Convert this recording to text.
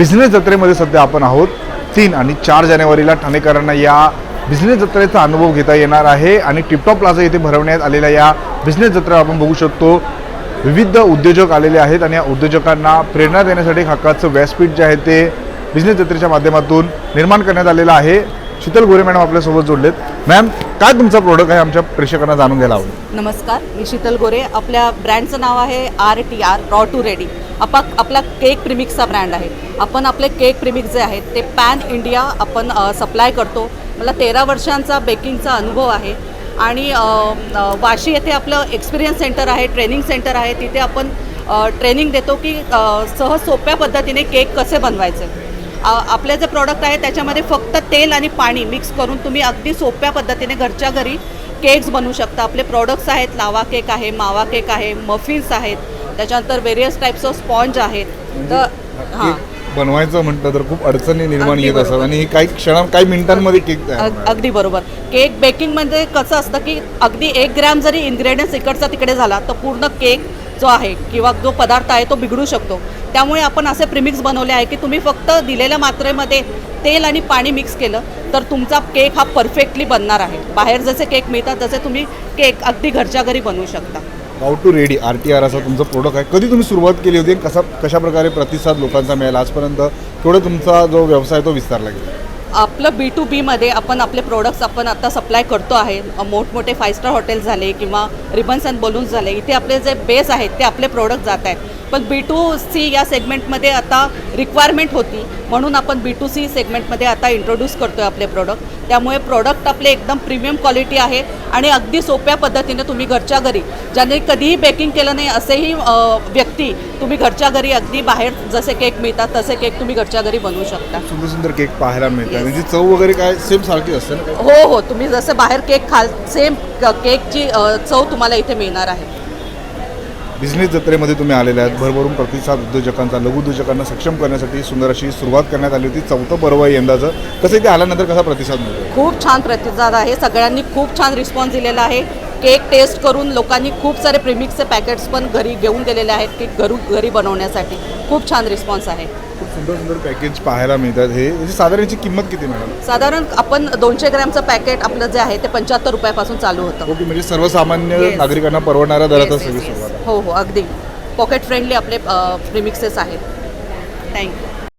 Business जत्रेमध्ये सध्या आपण आहोत. तीन आणि चार जानेवारीला ठाणेकरांना या बिझनेस जत्रेचा अनुभव घेता येणार आहे आणि टिपटॉप प्लाझा येथे भरवण्यात आलेल्या या बिझनेस जत्रेला आपण बघू शकतो. विविध उद्योजक आलेले आहेत आणि या उद्योजकांना प्रेरणा देण्यासाठी हक्काचं व्यासपीठ जे आहे ते बिझनेस जत्रेच्या माध्यमातून निर्माण करण्यात आलेलं आहे. शीतल गोरे मॅडम आपल्यासोबत जोडलेत. मॅम काय तुमचा प्रोडक्ट आहे? आमच्या प्रेक्षकांना जाणून घ्यायला आवडेल नमस्कार मी शीतल गोरे. आपल्या ब्रँडचं नाव आहे R T R raw to ready आपा आपला केक प्रिमिक्सचा ब्रँड आहे. आपण आपले केक प्रिमिक्स जे आहेत ते पॅन इंडिया आपण सप्लाय करतो. मला तेरा वर्षांचा बेकिंगचा अनुभव आहे. आणि वाशी येथे आपलं एक्सपिरियन्स सेंटर आहे ट्रेनिंग सेंटर आहे. तिथे आपण ट्रेनिंग देतो की सहज सोप्या पद्धतीने केक कसे बनवायचे. आपले जे प्रॉडक्ट आहे त्याच्यामध्ये फक्त तेल आणि पाणी मिक्स करून तुम्ही अगदी सोप्या पद्धतीने घरच्या घरी केक्स बनवू शकता. आपले प्रॉडक्ट्स आहेत लावा केक आहे मावा केक आहे मफिन्स आहेत. त्याच्यानंतर वेरियस टाईप्स ऑफ स्पॉन्ज आहेत. तर हां बनवायचं म्हटलं तर खूप अडचणी निर्माण येत असतात. आणि काही क्षणा काही मिनिटांमध्ये केक. अगदी बरोबर. केक बेकिंगमध्ये कसं असतं की अगदी एक ग्रॅम जरी इन्ग्रेडियंट्स इकडचा तिकडे झाला तर पूर्ण केक जो आहे किंवा जो पदार्थ आहे तो बिघडू शकतो. त्यामुळे आपण असे प्रिमिक्स बनवले आहे की तुम्ही फक्त दिलेल्या मात्रेमध्ये तेल आणि पाणी मिक्स केलं तर तुमचा केक हा परफेक्टली बनणार आहे. बाहेर जसे केक मिळतात तसे तुम्ही केक अगदी घरच्या घरी बनवू शकता. How to ready R T R असा तुमचं प्रोडक्ट आहे. कधी तुम्ही सुरुवात केली होती कसा कशा प्रकारे प्रतिसाद लोकांचा मिळाला? आजपर्यंत थोडं तुमचा जो व्यवसाय तो विस्तारला गेला. आपलं बी टू बीमध्ये आपण आपले प्रोडक्ट्स आपण आता सप्लाय करतो आहे. मोठमोठे फाय स्टार हॉटेल्स झाले किंवा रिबन्स अँड बलून्स झाले. इथे आपले जे बेस आहेत ते आपले प्रोडक्ट जात आहेत. पण बी टू सी या सेगमेंटमध्ये आता रिक्वायरमेंट होती. म्हणून आपण बी टू सी सेगमेंटमध्ये आता इंट्रोड्यूस करतो आहे आपले प्रोडक्ट त्यामुळे प्रोडक्ट आपले एकदम प्रीमियम क्वालिटी आहे आणि अगदी सोप्या पद्धतीने तुम्ही घरच्या घरी ज्याने कधीही बेकिंग केलं नाही असेही व्यक्ती तुम्ही घरच्या घरी अगदी बाहेर जसे केक मिळतात तसे केक तुम्ही घरच्या घरी बनवू शकता. सुंदर सुंदर केक पाहायला मिळतात. Yes. आणि ती चव वगैरे काय सेम सारखी असते ना? हो हो. तुम्ही जसं बाहेर केक खाल सेम केकची चव तुम्हाला इथे मिळणार आहे. बिझनेस जत्रेमध्ये तुम्ही आलेले आहेत. भरभरून प्रतिसाद उद्योजकांचा लघु उद्योजकांना सक्षम करण्यासाठी सुंदर अशी सुरुवात करण्यात आली होती. चौथं पर्व आहे यंदाचं. कसं इथे आल्यानंतर कसा प्रतिसाद मिळतो खूप छान प्रतिसाद आहे. सगळ्यांनी खूप छान रिस्पॉन्स दिलेला आहे. केक टेस्ट करून लोकांनी खूप सारे प्रिमिक्सचे पॅकेट्स पण घरी घेऊन दिलेले आहेत की घरू घरी बनवण्यासाठी. खूप छान रिस्पॉन्स आहे. खूप सुंदर सुंदर पॅकेज पाहायला मिळतात. हे याची साधारण याची किंमत किती मॅडम साधारण आपण दोनशे ग्रॅमचं पॅकेट आपलं जे आहे ते पंच्याहत्तर रुपयापासून चालू होतं. ओके म्हणजे सर्वसामान्य Yes. नागरिकांना परवडणाऱ्या दरातच Yes, सगळी yes. सुरुवात. हो हो अगदी. पॉकेट फ्रेंडली आपले रिमिक्सेस आहेत. Thank you